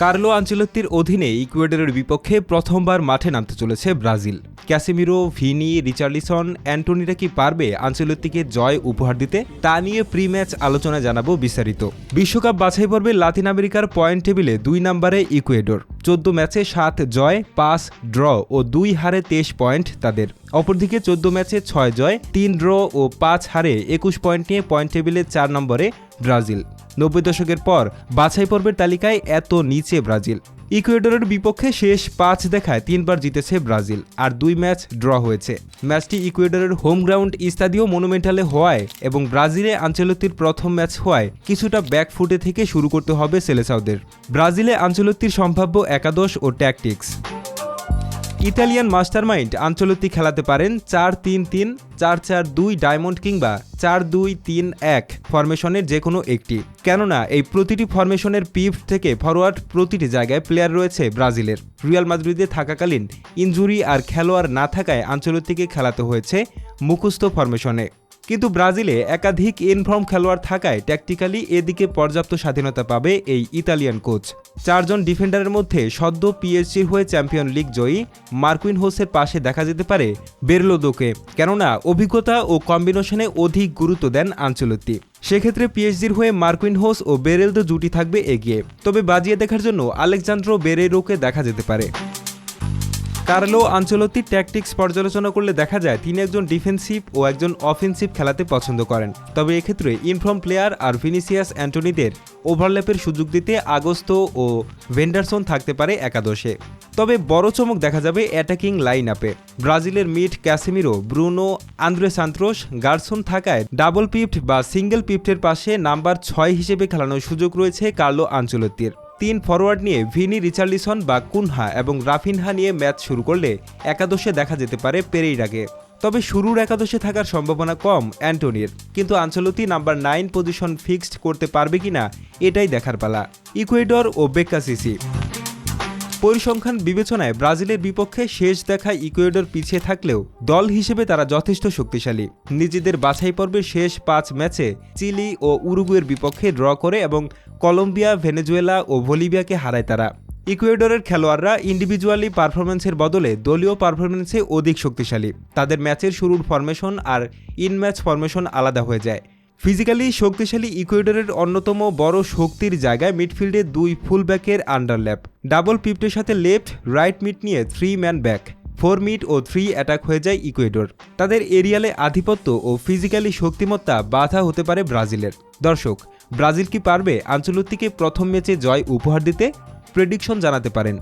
Carlo আঞ্চলত্তির অধীনে ইকুয়েডরের বিপক্ষে প্রথমবার মাঠে নামতে চলেছে ব্রাজিল। ক্যাসিমিরো, ভিনি, রিচার্লিসন, অ্যান্টনিরা কি পারবে আঞ্চলত্তিকে জয় উপহার দিতে? তা নিয়ে প্রি ম্যাচ আলোচনা জানাব বিস্তারিত। বিশ্বকাপ বাছাই পর্বে লাতিন আমেরিকার পয়েন্ট টেবিলে দুই নম্বরে ইকুয়েডর। চোদ্দ ম্যাচে সাত জয়, পাঁচ ড্র ও দুই হারে তেইশ পয়েন্ট তাদের। অপরদিকে চোদ্দ ম্যাচে ছয় জয়, তিন ড্র ও পাঁচ হারে একুশ পয়েন্ট নিয়ে পয়েন্ট টেবিলে চার নম্বরে ব্রাজিল। নব্বই দশকের পর বাছাই পর্বের তালিকায় এত নিচে ব্রাজিল। ইকুয়েডরের বিপক্ষে শেষ পাঁচ দেখায় তিনবার জিতেছে ব্রাজিল, আর দুই ম্যাচ ড্র হয়েছে। ম্যাচটি ইকুয়েডরের হোম গ্রাউন্ড ইস্তাদিও মনুমেন্টালে হওয়ায় এবং ব্রাজিলে আঞ্চলত্তির প্রথম ম্যাচ হওয়ায় কিছুটা ব্যাকফুটে থেকে শুরু করতে হবে সেলেসাউদের ব্রাজিলে আঞ্চলত্তির সম্ভাব্য একাদশ ও ট্যাকটিক্স। ইতালিয়ান মাস্টারমাইন্ড আঞ্চলতি খেলাতে পারেন চার তিন তিন, চার চার দুই ডায়মন্ড কিংবা চার দুই তিন এক ফরমেশনের যে কোনো একটি। কেননা, এই প্রতিটি ফরমেশনের পিভ থেকে ফরওয়ার্ড প্রতিটি জায়গায় প্লেয়ার রয়েছে ব্রাজিলের। রিয়াল মাদ্রিদে থাকাকালীন ইঞ্জুরি আর খেলোয়াড় না থাকায় আঞ্চলতিকে খেলাতে হয়েছে মুখস্থ ফরমেশনে। কিন্তু ব্রাজিলে একাধিক ইনফর্ম খেলোয়াড় থাকায় ট্যাকটিক্যালি এদিকে পর্যাপ্ত স্বাধীনতা পাবে এই ইতালিয়ান কোচ। চারজন ডিফেন্ডারের মধ্যে সদ্য পিএসজির হয়ে চ্যাম্পিয়ন লিগ জয়ী মার্কুইন হোসের পাশে দেখা যেতে পারে বেরলোদোকে। কেননা অভিজ্ঞতা ও কম্বিনেশনে অধিক গুরুত্ব দেন আঞ্চলত্তি। সেক্ষেত্রে পিএসজির হয়ে মার্কুইন হোস ও বেরেলদো জুটি থাকবে এগিয়ে। তবে বাজিয়ে দেখার জন্য আলেকজান্দ্রো বেরেরোকে দেখা যেতে পারে। কার্লো আঞ্চলতি ট্যাকটিক্স পর্যালোচনা করলে দেখা যায় তিনি একজন ডিফেন্সিভ ও একজন অফেন্সিভ খেলাতে পছন্দ করেন। তবে এক্ষেত্রে ইনফর্ম প্লেয়ার আর ভিনিসিয়াস অ্যান্টনিদের ওভারল্যাপের সুযোগ দিতে আগস্ত ও ভেন্ডারসন থাকতে পারে একাদশে। তবে বড় চমক দেখা যাবে অ্যাটাকিং লাইন আপে ব্রাজিলের mid Casemiro Bruno Andre Santos Gerson থাকায় ডাবল পিফট বা সিঙ্গেল পিফটের পাশে নাম্বার ছয় হিসেবে খেলানোর সুযোগ রয়েছে কার্লো আঞ্চলত্তির। তিন ফরওয়ার্ড নিয়ে ভিনি রিচার্লিসন বা কুনহা এবং রাফিনহা নিয়ে ম্যাচ শুরু করলে একাদশে দেখা যেতে পারে পেরেইরাকে। তবে শুরুর একাদশে থাকার সম্ভাবনা কম অ্যান্টনির। কিন্তু Ancelotti number nine position fixed করতে পারবে কিনা, এটাই দেখার পালা। ইকুয়েডর ও বেকাসিসি পরিসংখ্যান বিবেচনায় ব্রাজিলের বিপক্ষে শেষ দেখায় ইকুয়েডর পিছিয়ে থাকলেও দল হিসেবে তারা যথেষ্ট শক্তিশালী। নিজেদের বাছাই পর্বের শেষ পাঁচ ম্যাচে চিলি ও উরুগুয়ের বিপক্ষে ড্র করে এবং কলম্বিয়া, ভেনেজুয়েলা ও বলিভিয়াকে হারায় তারা। ইকুয়েডরের খেলোয়াড়রা ইন্ডিভিজুয়ালি পারফরমেন্সের বদলে দলীয় পারফরমেন্সে অধিক শক্তিশালী। তাদের ম্যাচের শুরুর ফরমেশন আর ইন ম্যাচ ফরমেশন আলাদা হয়ে যায়। ফিজিক্যালি শক্তিশালী ইকুয়েডরের অন্যতম বড় শক্তির জায়গায় মিডফিল্ডে দুই ফুলব্যাকের আন্ডারল্যাপ ডাবল পিপ্টের সাথে লেফট রাইট মিড নিয়ে three man back four mid ও থ্রি অ্যাটাক হয়ে যায় ইকুয়েডর তাদের এরিয়ালে আধিপত্য ও ফিজিক্যালি শক্তিমত্তা বাধা হতে পারে ব্রাজিলের। দর্শক, ব্রাজিল কি পারবে আঞ্চলতিকে প্রথম ম্যাচে জয় উপহার দিতে? প্রেডিকশন জানাতে পারেন।